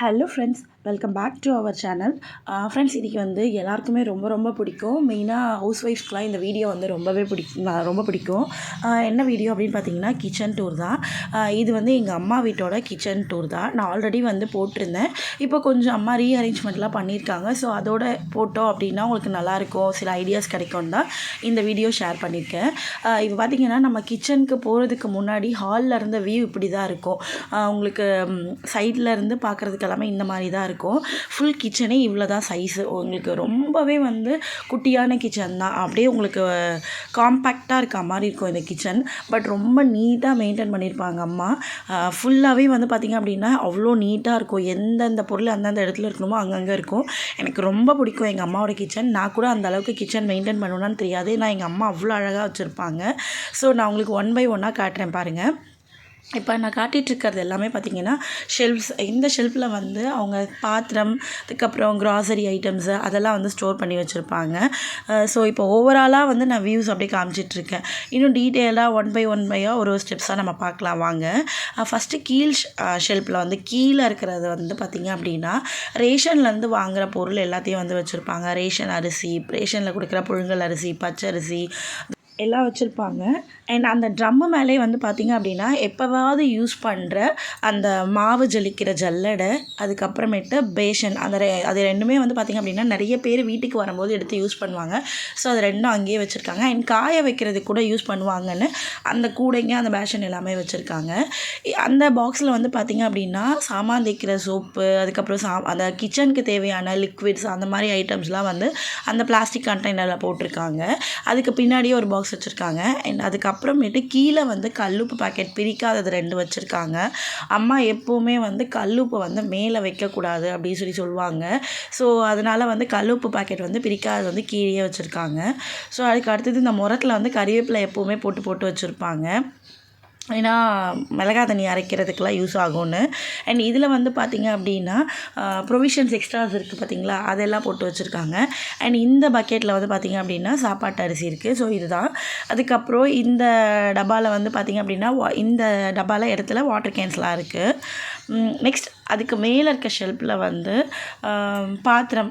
Hello friends welcome back to our channel friends இன்றைக்கி வந்து எல்லாருக்குமே ரொம்ப ரொம்ப பிடிக்கும். மெயினாக ஹவுஸ் ஒய்ஃப்ஸ்க்குலாம் இந்த வீடியோ வந்து ரொம்பவே பிடிக்கும் ரொம்ப பிடிக்கும். என்ன வீடியோ அப்படின்னு பார்த்தீங்கன்னா கிச்சன் டூர் தான். இது வந்து எங்கள் அம்மா வீட்டோட கிச்சன் டூர் தான். நான் ஆல்ரெடி வந்து போட்டிருந்தேன். இப்போ கொஞ்சம் அம்மா ரீஅரேஞ்ச்மெண்ட்லாம் பண்ணியிருக்காங்க. ஸோ அதோட போட்டோம் அப்படின்னா உங்களுக்கு நல்லாயிருக்கும். சில ஐடியாஸ் கிடைக்கும் தான் இந்த வீடியோ ஷேர் பண்ணியிருக்கேன். இப்போ பார்த்தீங்கன்னா நம்ம கிச்சனுக்கு போகிறதுக்கு முன்னாடி ஹாலில் இருந்த வியூ இப்படி தான் இருக்கும் உங்களுக்கு சைடில் இருந்து பார்க்குறதுக்கு எல்லாமே இந்த மாதிரி தான் இருக்கும். ஃபுல் கிச்சனே இவ்வளோ தான் சைஸு உங்களுக்கு ரொம்பவே வந்து குட்டியான கிச்சன் தான். அப்படியே உங்களுக்கு காம்பேக்டாக இருக்க மாதிரி இருக்கும் இந்த கிச்சன் பட் ரொம்ப நீட்டாக மெயின்டைன் பண்ணியிருப்பாங்க அம்மா. ஃபுல்லாகவே வந்து பார்த்திங்க அப்படின்னா அவ்வளோ நீட்டாக இருக்கும். எந்தெந்த பொருள் அந்தந்த இடத்துல இருக்கணுமோ அங்கங்கே இருக்கும். எனக்கு ரொம்ப பிடிக்கும் எங்கள் அம்மாவோட கிச்சன் நான் கூட அந்த அளவுக்கு கிச்சன் மெயின்டைன் பண்ணுவேன்னு தெரியாது. நான் எங்கள் அம்மா அவ்வளோ அழகாக வச்சுருப்பாங்க. ஸோ நான் உங்களுக்கு ஒன் பை ஒன்னாக காட்டுறேன் பாருங்கள் இப்போ நான் காட்டிகிட்டு இருக்கிறது எல்லாமே பார்த்தீங்கன்னா ஷெல்ஃப்ஸ் இந்த ஷெல்ஃபில் வந்து அவங்க பாத்திரம் அதுக்கப்புறம் க்ராசரி ஐட்டம்ஸு அதெல்லாம் வந்து ஸ்டோர் பண்ணி வச்சுருப்பாங்க. ஸோ இப்போ ஓவராலாக வந்து நான் வியூஸ் அப்படியே காமிச்சிட்ருக்கேன் இன்னும் டீட்டெயிலாக ஒன் பை ஒன் பையாக ஒரு ஒரு ஸ்டெப்ஸாக நம்ம பார்க்கலாம். வாங்க. ஃபஸ்ட்டு கீழ் ஷெல்ஃபில் வந்து கீழே இருக்கிறது வந்து பார்த்திங்க அப்படின்னா ரேஷன்லேருந்து வாங்குகிற பொருள் எல்லாத்தையும் வந்து வச்சுருப்பாங்க. ரேஷன் அரிசி ரேஷனில் கொடுக்குற புழுங்கல் அரிசி பச்சரிசி எல்லாம் வச்சுருப்பாங்க. அண்ட் அந்த ட்ரம்மு மேலே வந்து பார்த்திங்க அப்படின்னா எப்போவாவது யூஸ் பண்ணுற அந்த மாவு ஜலிக்கிற ஜல்லடை அதுக்கப்புறமேட்டு பேஷன் அந்த ரெ- அது ரெண்டுமே வந்து பார்த்திங்க அப்படின்னா நிறைய பேர் வீட்டுக்கு வரும்போது எடுத்து யூஸ் பண்ணுவாங்க. ஸோ அது ரெண்டும் அங்கேயே வச்சுருக்காங்க. அண்ட் காய வைக்கிறதுக்கு கூட யூஸ் பண்ணுவாங்கன்னு அந்த கூடைங்க அந்த பேஷன் எல்லாமே வச்சுருக்காங்க. அந்த பாக்ஸில் வந்து பார்த்திங்க அப்படின்னா சாமான் தேய்க்கிற சோப்பு அதுக்கப்புறம் சா அந்த கிச்சனுக்கு தேவையான லிக்விட்ஸ் அந்த மாதிரி ஐட்டம்ஸ்லாம் வந்து அந்த பிளாஸ்டிக் கண்டெய்னரில் போட்டிருக்காங்க. அதுக்கு பின்னாடியே ஒரு பாக்ஸ் வச்சுருக்காங்க. அண்ட் அதுக்கப்புறமேட்டு கீழே வந்து கல்லுப்பு பாக்கெட் பிரிக்காதது ரெண்டு வச்சுருக்காங்க. அம்மா எப்போவுமே வந்து கல்லுப்பை வந்து மேலே வைக்கக்கூடாது அப்படின்னு சொல்லி சொல்லுவாங்க. ஸோ அதனால் வந்து கல்லுப்பு பாக்கெட் வந்து பிரிக்காதது வந்து கீழே வச்சுருக்காங்க. ஸோ அதுக்கு அடுத்தது இந்த முரத்தில் வந்து கறிவேப்பிலை எப்போவுமே போட்டு போட்டு வச்சுருப்பாங்க. ஏன்னா மிளகா தண்ணி அரைக்கிறதுக்கெலாம் யூஸ் ஆகும்னு. அண்ட் இதில் வந்து பார்த்திங்க அப்படின்னா ப்ரொவிஷன்ஸ் எக்ஸ்ட்ராஸ் இருக்குது பார்த்தீங்களா அதெல்லாம் போட்டு வச்சுருக்காங்க. அண்ட் இந்த பக்கெட்டில் வந்து பார்த்திங்க அப்படின்னா சாப்பாட்டு அரிசி இருக்குது ஸோ இதுதான். அதுக்கப்புறம் இந்த டப்பாவில் வந்து பார்த்திங்க அப்படின்னா இந்த டப்பாவில் இடத்துல வாட்டர் கேன்ஸ்லாம் இருக்குது நெக்ஸ்ட் அதுக்கு மேலே இருக்க ஷெல்ஃபில் வந்து பாத்திரம்.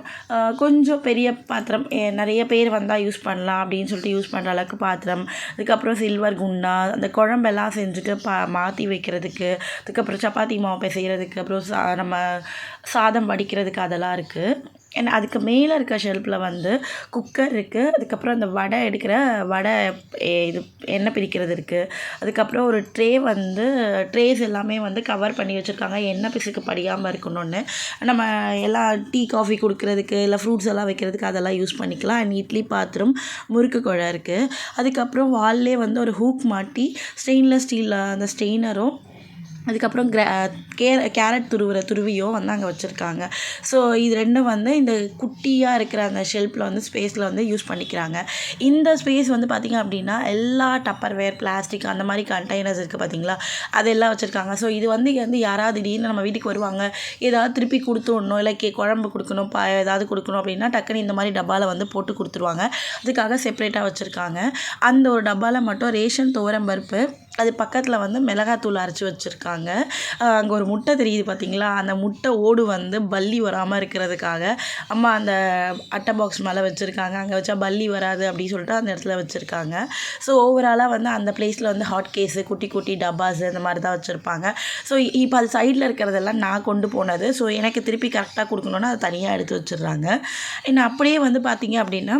கொஞ்சம் பெரிய பாத்திரம். நிறைய பேர் வந்தால் யூஸ் பண்ணலாம் அப்படின்னு சொல்லிட்டு யூஸ் பண்ணுற அளவுக்கு பாத்திரம். அதுக்கப்புறம் சில்வர் குண்டா அந்த குழம்பெல்லாம் செஞ்சுட்டு பா மாற்றி வைக்கிறதுக்கு அதுக்கப்புறம் சப்பாத்தி மாவு பிசைகிறதுக்கு அப்புறம் சா நம்ம சாதம் வடிக்கிறதுக்கு அதெல்லாம் இருக்குது அண்ட் அதுக்கு மேலே இருக்க ஷெல்ஃபில் வந்து குக்கர் இருக்குது அதுக்கப்புறம் அந்த வடை எடுக்கிற வடை இது எண்ணெய் பிரிக்கிறது இருக்குது அதுக்கப்புறம் ஒரு ட்ரே வந்து ட்ரேஸ் எல்லாமே வந்து கவர் பண்ணி வச்சுருக்காங்க. எண்ணெய் பிசுக்கு படியாமல் இருக்கணும்னு. நம்ம எல்லாம் டீ காஃபி கொடுக்கறதுக்கு இல்லை ஃப்ரூட்ஸ் எல்லாம் வைக்கிறதுக்கு அதெல்லாம் யூஸ் பண்ணிக்கலாம். அண்ட் இட்லி பாத்திரம் முறுக்கு குழா இருக்குது அதுக்கப்புறம் வால்லே வந்து ஒரு ஹூக் மாட்டி ஸ்டெயின்லெஸ் ஸ்டீலில் அந்த ஸ்டெயினரும் அதுக்கப்புறம் கிரா கே கேரட் துருவுற துருவியும் வந்து அங்கே வச்சுருக்காங்க. ஸோ இது ரெண்டும் வந்து இந்த குட்டியாக இருக்கிற அந்த ஷெல்ஃபில் வந்து ஸ்பேஸில் வந்து யூஸ் பண்ணிக்கிறாங்க. இந்த ஸ்பேஸ் வந்து பார்த்திங்க அப்படின்னா எல்லா டப்பர் வேர் பிளாஸ்டிக் அந்த மாதிரி கண்டெய்னர்ஸ் இருக்குது பார்த்திங்களா அதெல்லாம் வச்சுருக்காங்க. ஸோ இது வந்து இங்கே வந்து யாராவது திடீர்னு நம்ம வீட்டுக்கு வருவாங்க. ஏதாவது திருப்பி கொடுத்துடணும் இல்லை கே குழம்பு கொடுக்கணும் பா ஏதாவது கொடுக்கணும் அப்படின்னா டக்குன்னு இந்த மாதிரி டப்பாவில் வந்து போட்டு கொடுத்துருவாங்க. அதுக்காக செப்பரேட்டாக வச்சுருக்காங்க. அந்த ஒரு டப்பாவில் மட்டும் ரேஷன் துவரம் பருப்பு அது பக்கத்தில் வந்து மிளகாத்தூள் அரைச்சி வச்சுருக்காங்க. அங்கே ஒரு முட்டை தெரியுது பார்த்தீங்களா அந்த முட்டை ஓடு வந்து பல்லி வராமல் இருக்கிறதுக்காக அம்மா அந்த அட்டை பாக்ஸ் மேலே வச்சுருக்காங்க. அங்கே வச்சா பல்லி வராது அப்படின்னு சொல்லிட்டு அந்த இடத்துல வச்சுருக்காங்க. ஸோ ஓவராலாக வந்து அந்த பிளேஸில் வந்து ஹாட் கேஸு குட்டி குட்டி டப்பாஸ் இந்த மாதிரி தான் வச்சுருப்பாங்க. ஸோ இப்போ அது சைடில் இருக்கிறதெல்லாம் நான் கொண்டு போனது. ஸோ எனக்கு திருப்பி கரெக்டாக கொடுக்கணுன்னா அதை தனியாக எடுத்து வச்சிடுறாங்க. என்ன அப்படியே வந்து பார்த்தீங்க அப்படின்னா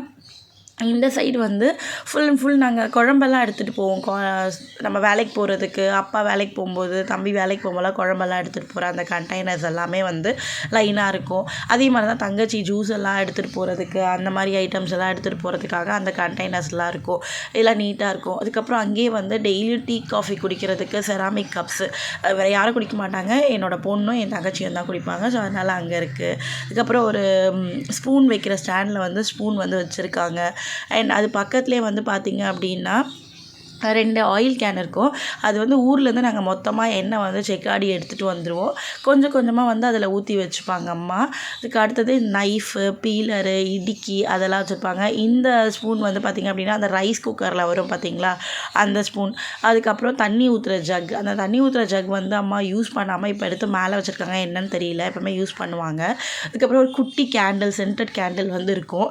இந்த சைடு வந்து ஃபுல் அண்ட் ஃபுல் நாங்கள் குழம்பெல்லாம் எடுத்துகிட்டு போவோம். கோ நம்ம வேலைக்கு போகிறதுக்கு அப்பா வேலைக்கு போகும்போது தம்பி வேலைக்கு போகும்போதெல்லாம் குழம்பெல்லாம் எடுத்துகிட்டு போகிற அந்த கண்டெய்னர்ஸ் எல்லாமே வந்து லைனாக இருக்கும். அதே மாதிரி தான் தங்கச்சி ஜூஸ் எல்லாம் எடுத்துகிட்டு போகிறதுக்கு அந்த மாதிரி ஐட்டம்ஸ் எல்லாம் எடுத்துகிட்டு போகிறதுக்காக அந்த கண்டெய்னர்ஸ்லாம் இருக்கும். எல்லாம் நீட்டாக இருக்கும். அதுக்கப்புறம் அங்கேயே வந்து டெய்லியும் டீ காஃபி குடிக்கிறதுக்கு செராமிக் கப்ஸு வேறு யாரும் குடிக்க மாட்டாங்க. என்னோடய பொண்ணும் என் தங்கச்சியும் தான் குடிப்பாங்க. ஸோ அதனால் அங்கே இருக்குது அதுக்கப்புறம் ஒரு ஸ்பூன் வைக்கிற ஸ்டாண்டில் வந்து ஸ்பூன் வந்து வச்சுருக்காங்க. அண்ட் அது பக்கத்துலேயே வந்து பார்த்திங்க அப்படின்னா ரெண்டு ஆயில் கேன் இருக்கும். அது வந்து ஊர்லேருந்து நாங்கள் மொத்தமாக எண்ணெய் வந்து செக்காடி எடுத்துகிட்டு வந்துடுவோம் கொஞ்சம் கொஞ்சமாக வந்து அதில் ஊற்றி வச்சுப்பாங்க அம்மா. அதுக்கு அடுத்தது நைஃபு பீலரு இடுக்கி அதெல்லாம் வச்சுருப்பாங்க. இந்த ஸ்பூன் வந்து பார்த்திங்க அப்படின்னா அந்த ரைஸ் குக்கரில் வரும் பார்த்தீங்களா அந்த ஸ்பூன் அதுக்கப்புறம் தண்ணி ஊற்றுற ஜக் அந்த தண்ணி ஊற்றுற ஜக் வந்து அம்மா யூஸ் பண்ணாமல் இப்போ எடுத்து மேலே வச்சுருக்காங்க. என்னன்னு தெரியல. எப்பவுமே யூஸ் பண்ணுவாங்க. அதுக்கப்புறம் ஒரு குட்டி கேண்டில் சென்டட் கேண்டில் வந்து இருக்கும்.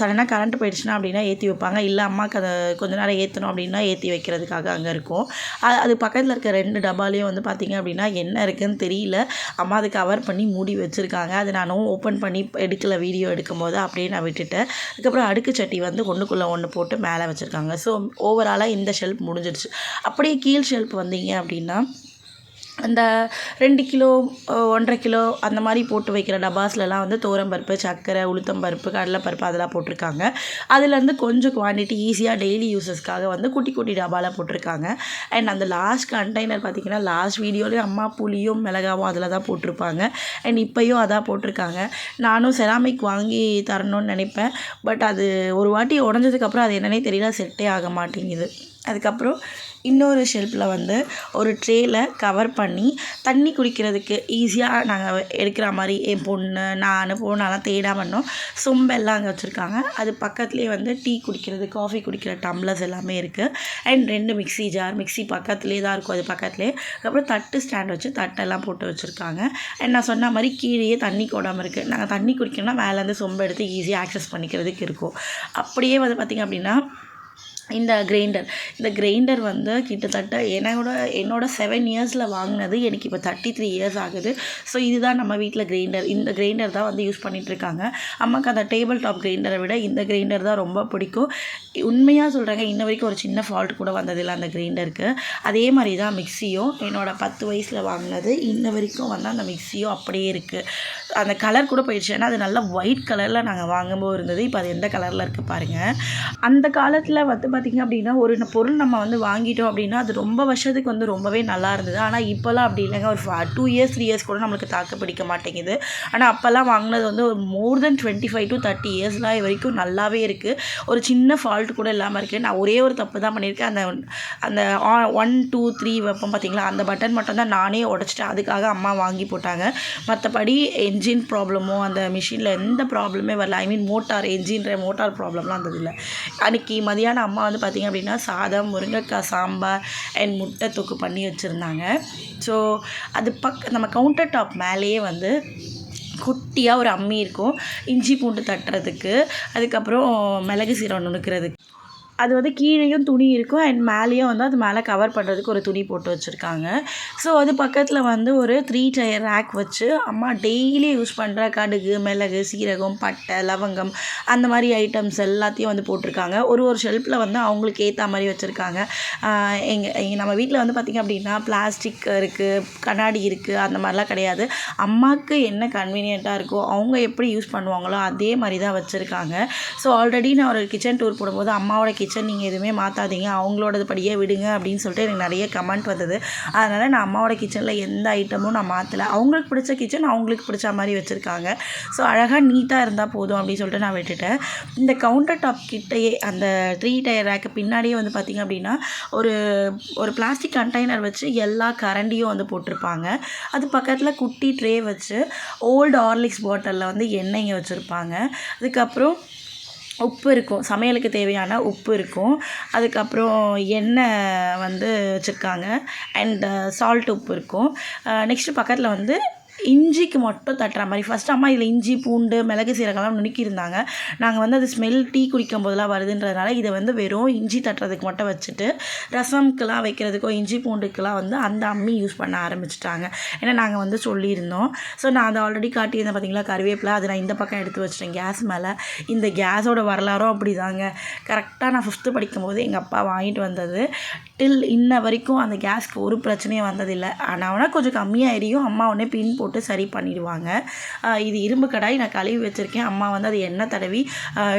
சடனாக கரண்ட் போயிடுச்சுன்னா அப்படின்னா ஏற்றி வைப்பாங்க. இல்லை அம்மாவுக்கு அதை கொஞ்ச நேரம் ஏற்றணும் அப்படின்னா ஏற்றி வைக்கிறதுக்காக அங்கே இருக்கும். அது அது பக்கத்தில் இருக்க ரெண்டு டப்பாலையும் வந்து பார்த்திங்க அப்படின்னா என்ன இருக்குன்னு தெரியல. அம்மா அதை கவர் பண்ணி மூடி வச்சுருக்காங்க. அது நானும் ஓப்பன் பண்ணி எடுக்கல வீடியோ எடுக்கும்போது அப்படியே நான் விட்டுட்டேன். அதுக்கப்புறம் அடுக்கு சட்டி வந்து ஒன்றுக்குள்ளே ஒன்று போட்டு மேலே வச்சுருக்காங்க. ஸோ ஓவராலாக இந்த ஷெல்ஃப் முடிஞ்சிடுச்சு. அப்படியே கீழ் ஷெல்ஃப் வந்தீங்க அப்படின்னா அந்த ரெண்டு கிலோ ஒன்றரை கிலோ அந்த மாதிரி போட்டு வைக்கிற டபாஸ்லலாம் வந்து பருப்பு சர்க்கரை உளுத்தம்பருப்பு கடலைப்பருப்பு அதெல்லாம் போட்டிருக்காங்க. அதுலேருந்து கொஞ்சம் குவான்டிட்டி ஈஸியாக டெய்லி யூசஸ்க்காக வந்து குட்டி குட்டி டபாலாம் போட்டிருக்காங்க. அண்ட் அந்த லாஸ்ட் கண்டெய்னர் பார்த்திங்கன்னா லாஸ்ட் வீடியோலேயும் அம்மா புளியும் மிளகாவும் அதில் தான் போட்டிருப்பாங்க. அண்ட் இப்போயும் அதான் போட்டிருக்காங்க. நானும் செராமிக் வாங்கி தரணும்னு நினைப்பேன். பட் அது ஒரு வாட்டி உடஞ்சதுக்கப்புறம் அது என்னன்னே தெரியல செட்டே ஆக மாட்டேங்குது. அதுக்கப்புறம் இன்னொரு ஷெல்ஃபில் வந்து ஒரு ட்ரேயில் கவர் பண்ணி தண்ணி குடிக்கிறதுக்கு ஈஸியாக நாங்கள் எடுக்கிற மாதிரி என் பொண்ணு நான் போனாலாம் தேடாம பண்ணோம் சொம்பெல்லாம் அங்கே வச்சுருக்காங்க. அது பக்கத்துலேயே வந்து டீ குடிக்கிறது காஃபி குடிக்கிற டம்ளர்ஸ் எல்லாமே இருக்குது அண்ட் ரெண்டு மிக்ஸி ஜார் மிக்ஸி பக்கத்துலேயே தான் இருக்கும். அது பக்கத்துலேயே. அதுக்கப்புறம் தட்டு ஸ்டாண்ட் வச்சு தட்டெல்லாம் போட்டு வச்சுருக்காங்க. அண்ட் நான் சொன்ன மாதிரி கீழேயே தண்ணி கோடாமல் இருக்குது நாங்கள் தண்ணி குடிக்கணும்னா மேலேருந்து சொம்பு எடுத்து ஈஸியாக ஆக்சஸ் பண்ணிக்கிறதுக்கு இருக்கும். அப்படியே வந்து பார்த்திங்க அப்படின்னா இந்த கிரைண்டர். இந்த கிரைண்டர் வந்து கிட்டத்தட்ட என்னோட என்னோட செவன் இயர்ஸில் வாங்கினது எனக்கு இப்போ தேர்ட்டி த்ரீ இயர்ஸ் ஆகுது. ஸோ இதுதான் நம்ம வீட்டில் கிரைண்டர். இந்த கிரைண்டர் தான் வந்து யூஸ் பண்ணிகிட்ருக்காங்க அம்மாவுக்கு அந்த டேபிள் டாப் கிரைண்டரை விட இந்த கிரைண்டர் தான் ரொம்ப பிடிக்கும். உண்மையாக சொல்கிறாங்க இன்ன வரைக்கும் ஒரு சின்ன ஃபால்ட் கூட வந்ததில்லை அந்த கிரைண்டருக்கு. அதே மாதிரி தான் மிக்சியும் என்னோடய பத்து வயசில் வாங்கினது. இன்ன வரைக்கும் வந்து அந்த மிக்சியும் அப்படியே இருக்குது அந்த கலர் கூட போயிடுச்சு. ஏன்னா அது நல்லா ஒயிட் கலரில் நாங்கள் வாங்கும்போது இருந்தது. இப்போ அது எந்த கலரில் இருக்குது பாருங்கள் அந்த காலத்தில் வந்து பார்த்திங்க அப்படின்னா ஒரு பொருள் நம்ம வந்து வாங்கிட்டோம் அப்படின்னா அது ரொம்ப வருஷத்துக்கு வந்து ரொம்பவே நல்லா இருந்தது. ஆனால் இப்போல்லாம் அப்படி இல்லைங்க. ஒரு டூ இயர்ஸ் த்ரீ இயர்ஸ் கூட நம்மளுக்கு தாக்கு பிடிக்க மாட்டேங்குது. ஆனால் அப்போல்லாம் வாங்கினது வந்து ஒரு more than twenty five to thirty இயர்ஸ்லாம் வரைக்கும் நல்லாவே இருக்குது ஒரு சின்ன ஃபால்ட் கூட இல்லாமல் இருக்குது நான் ஒரே ஒரு தப்பு தான் பண்ணியிருக்கேன். அந்த அந்த ஒன் டூ த்ரீ வைப்போம் பார்த்தீங்களா அந்த பட்டன் மட்டும் தான் நானே உடச்சிட்டேன். அதுக்காக அம்மா வாங்கி போட்டாங்க. மற்றபடி என் இன்ஜின் ப்ராப்ளமோ அந்த மிஷினில் எந்த ப்ராப்ளமே வரல. ஐ மீன் மோட்டார் என்ஜின்ற மோட்டார் ப்ராப்ளம்லாம் வந்ததில்லை அன்றைக்கி மதியானம் அம்மா வந்து பார்த்திங்க அப்படின்னா சாதம் முருங்கைக்காய் சாம்பார் அண்ட் முட்டை தொக்கு பண்ணி வச்சுருந்தாங்க. ஸோ அது பக் நம்ம கவுண்டர் டாப் மேலேயே வந்து குட்டியாக ஒரு அம்மி இருக்கும். இஞ்சி பூண்டு தட்டுறதுக்கு அதுக்கப்புறம் மிளகு சீரகம் நுணுக்கிறதுக்கு. அது வந்து கீழேயும் துணி இருக்கும் அண்ட் மேலேயும் வந்து அது மேலே கவர் பண்ணுறதுக்கு ஒரு துணி போட்டு வச்சுருக்காங்க. ஸோ அது பக்கத்தில் வந்து ஒரு த்ரீ டயர் ரேக் வச்சு அம்மா டெய்லி யூஸ் பண்ணுற கடுகு மிளகு சீரகம் பட்டை லவங்கம் அந்த மாதிரி ஐட்டம்ஸ் எல்லாத்தையும் வந்து போட்டிருக்காங்க. ஒரு ஒரு ஷெல்ஃபில் வந்து அவங்களுக்கு ஏற்ற மாதிரி வச்சுருக்காங்க. எங்கள் நம்ம வீட்டில் வந்து பார்த்திங்க அப்படின்னா பிளாஸ்டிக் இருக்குது கண்ணாடி இருக்குது அந்த மாதிரிலாம் கிடையாது. அம்மாவுக்கு என்ன கன்வீனியண்ட்டாக இருக்கோ அவங்க எப்படி யூஸ் பண்ணுவாங்களோ அதே மாதிரி தான் வச்சுருக்காங்க. ஸோ ஆல்ரெடி நான் ஒரு கிச்சன் டூர் போடும்போது அம்மாவோட கிச்சன் நீங்கள் எதுவுமே மாற்றாதீங்க அவங்களோடது படியே விடுங்க அப்படின்னு சொல்லிட்டு எனக்கு நிறைய கமெண்ட் வந்தது. அதனால் நான் அம்மாவோட கிச்சனில் எந்த ஐட்டமும் நான் மாற்றலை அவங்களுக்கு பிடிச்ச கிச்சன் அவங்களுக்கு பிடிச்ச மாதிரி வச்சுருக்காங்க. ஸோ அழகாக நீட்டாக இருந்தால் போதும் அப்படின்னு சொல்லிட்டு நான் விட்டுட்டேன். இந்த கவுண்டர் டாப் கிட்டேயே அந்த த்ரீ டயர் ரேக்கு பின்னாடியே வந்து பார்த்திங்க அப்படின்னா ஒரு ஒரு பிளாஸ்டிக் கண்டெய்னர் வச்சு எல்லா கரண்டியும் வந்து போட்டிருப்பாங்க. அது பக்கத்தில் குட்டி ட்ரே வச்சு ஓல்டு ஹார்லிக்ஸ் பாட்டிலில் வந்து எண்ணெய்ங்க வச்சுருப்பாங்க. அதுக்கப்புறம் உப்பு இருக்கும். சமையலுக்கு தேவையான உப்பு இருக்கும். அதுக்கப்புறம் எண்ணெய் வந்து வச்சுருக்காங்க. அண்ட் சால்ட் uh, உப்பு இருக்கும். Uh, நெக்ஸ்ட்டு பக்கத்தில் வந்து இஞ்சிக்கு மட்டும் தட்டுற மாதிரி. ஃபஸ்ட் அம்மா இதில் இஞ்சி பூண்டு மிளகு சீரகம்லாம் நுணுக்கியிருந்தாங்க. நாங்கள் வந்து அது ஸ்மெல் டீ குடிக்கும் போதெல்லாம் வருதுன்றதுனால இதை வந்து வெறும் இஞ்சி தட்டுறதுக்கு மட்டும் வச்சுட்டு ரசம்க்கெலாம் வைக்கிறதுக்கோ இஞ்சி பூண்டுக்கெலாம் வந்து அந்த அம்மி யூஸ் பண்ண ஆரம்பிச்சிட்டாங்க. ஏன்னா நாங்கள் வந்து சொல்லியிருந்தோம். ஸோ நான் அதை ஆல்ரெடி காட்டியிருந்தேன் பார்த்தீங்களா கருவேப்பிலை அதை நான் இந்த பக்கம் எடுத்து வச்சிட்டேன். கேஸ் மேலே. இந்த கேஸோட வரலாறும் அப்படி தாங்க கரெக்டாக நான் ஃபிஃப்த்து படிக்கும்போது எங்கள் அப்பா வாங்கிட்டு வந்தது. டில் இன்ன வரைக்கும் அந்த கேஸ்க்கு ஒரு பிரச்சனையும் வந்ததில்லை. ஆனால் கொஞ்சம் கம்மியாக எரியும். அம்மா உடனே பின் போட்டு சரி பண்ணிடுவாங்க. இது இரும்பு கடாய் நான் கழுவி வச்சுருக்கேன். அம்மா வந்து அது எண்ணெய் தடவி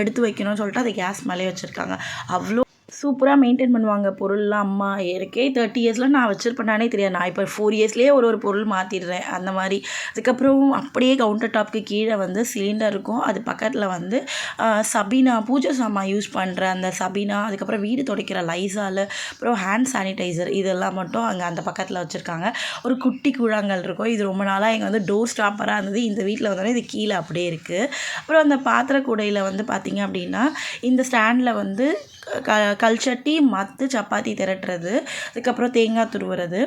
எடுத்து வைக்கணும்னு சொல்லிட்டு அதை கேஸ் மேலே வச்சுருக்காங்க. அவ்வளோ சூப்பராக மெயின்டைன் பண்ணுவாங்க. பொருள்லாம் அம்மா எனக்கே தேர்ட்டி இயர்ஸில் நான் வச்சுருப்பேனானே தெரியாது. நான் இப்போ ஃபோர் இயர்ஸ்லேயே ஒரு ஒரு பொருள் மாற்றிடுறேன் அந்த மாதிரி. அதுக்கப்புறம் அப்படியே கவுண்டர் டாப்க்கு கீழே வந்து சிலிண்டர் இருக்கும். அது பக்கத்தில் வந்து சபீனா பூஜை சாமான் யூஸ் பண்ணுற அந்த சபீனா அதுக்கப்புறம் வீடு துடைக்கிற லைசால் அப்புறம் ஹேண்ட் சானிடைசர் இதெல்லாம் மட்டும் அங்கே அந்த பக்கத்தில் வச்சுருக்காங்க. ஒரு குட்டி கூழாங்கல் இருக்கும். இது ரொம்ப நாளாக எங்கள் வந்து டோர் ஸ்டாப்பராக இருந்தது. இந்த வீட்டில் வந்தோடனே இது கீழே அப்படியே இருக்குது அப்புறம் அந்த பாத்திர கூடையில் வந்து பார்த்திங்க அப்படின்னா இந்த ஸ்டாண்டில் வந்து க கல்ச்சட்டி மத்து சப்பாத்தி திரட்டுறது அதுக்கப்புறம் தேங்காய் துருவுறது.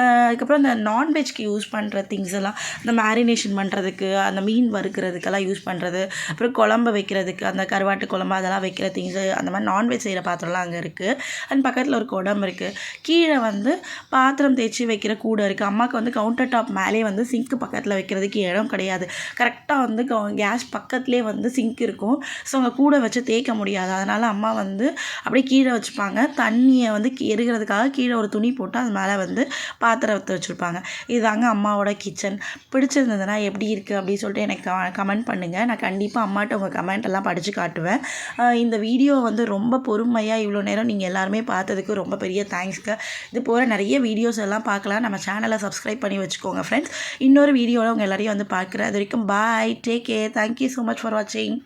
அதுக்கப்புறம் இந்த நான்வெஜ்க்கு யூஸ் பண்ணுற திங்ஸ் எல்லாம் இந்த மேரினேஷன் பண்ணுறதுக்கு அந்த மீன் வறுக்கிறதுக்கெல்லாம் யூஸ் பண்ணுறது அப்புறம் குழம்பு வைக்கிறதுக்கு அந்த கருவாட்டு குழம்பு அதெல்லாம் வைக்கிற திங்ஸு அந்த மாதிரி நான்வெஜ் செய்கிற பாத்திரம்லாம் அங்கே இருக்குது அண்ட் பக்கத்தில் ஒரு குடம் இருக்குது கீழே வந்து பாத்திரம் தேய்ச்சி வைக்கிற கூடை இருக்குது அம்மாவுக்கு வந்து கவுண்டர் டாப் மேலே வந்து சிங்க் பக்கத்தில் வைக்கிறதுக்கு இடம் கிடையாது. கரெக்டாக வந்து கேஸ் பக்கத்துலேயே வந்து சிங்க் இருக்கும். ஸோ அங்கே கூடை வச்சு தேய்க்க முடியாது. அதனால் அம்மா வந்து அப்படியே கீழே வச்சுப்பாங்க. தண்ணியை வந்து எருகிறதுக்காக கீழே ஒரு துணி போட்டு அது மேலே வந்து பாத்திரத்தை வச்சுருப்பாங்க. இதுதாங்க அம்மாவோட கிச்சன் பிடிச்சிருந்ததுன்னா எப்படி இருக்குது அப்படின்னு சொல்லிட்டு எனக்கு கமெண்ட் பண்ணுங்கள் நான் கண்டிப்பாக அம்மாட்ட உங்கள் கமெண்ட் எல்லாம் படித்து காட்டுவேன். இந்த வீடியோ வந்து ரொம்ப பொறுமையாக இவ்வளோ நேரம் நீங்கள் எல்லாருமே பார்த்ததுக்கு ரொம்ப பெரிய தேங்க்ஸ்க்க இது போல் நிறைய வீடியோஸ் எல்லாம் பார்க்கலாம். நம்ம சேனலை சப்ஸ்கிரைப் பண்ணி வச்சுக்கோங்க ஃப்ரெண்ட்ஸ் இன்னொரு வீடியோவில் உங்கள் எல்லாரையும் வந்து பார்க்குறேன். அது வரைக்கும் bye take care thank you so much for வாட்சிங்